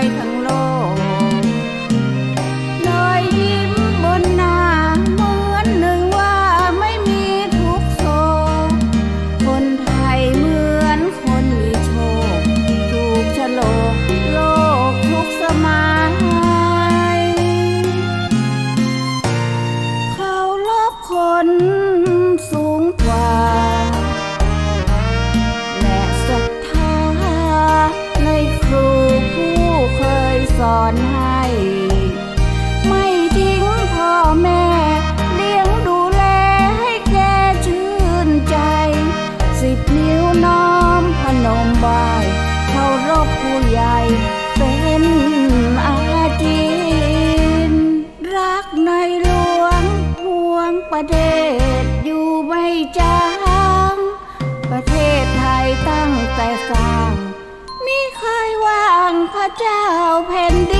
quite a สิบนิ้วน้อมพนมไหวเคารพผู้ใหญ่เป็นอาจีนรักในหลวงห่วงประเทศอยู่ไม่จาง ประเทศไทยตั้งแต่สร้างมิเคยว่างพระเจ้าแผ่นดิน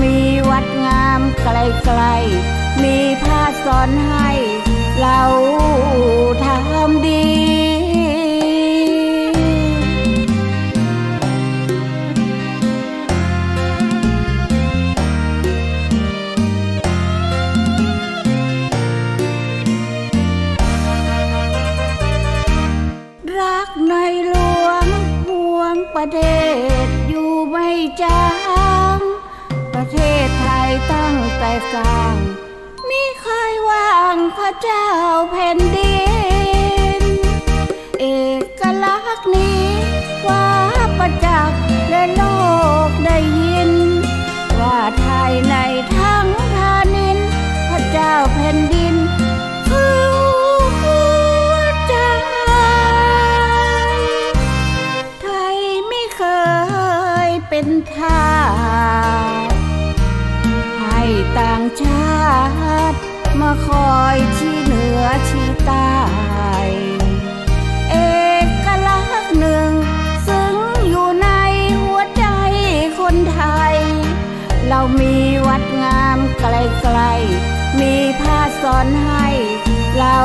มีวัดงามไกลๆ มีพาสอนให้ เราทำดีรักในหลวงห่วงประเทศอยู่ไม่จาง ตั้งแต่สร้างมิเคยว่างพระเจ้าแผ่นดิน เอกลักษณ์นี้ว่าประจักษ์และโลกได้ยิน ว่าไทยในทั้งทานิน พระเจ้าแผ่นดินคือหัวใจไทยไม่เคยเป็นทาส ต่างชาติ มาคอยชี้เหนือชี้ใต้เอกลักษณ์หนึ่ง ซึ่งอยู่ในหัวใจคนไทย เรามีวัดงามไกลๆ มีผ้าสอนให้เรา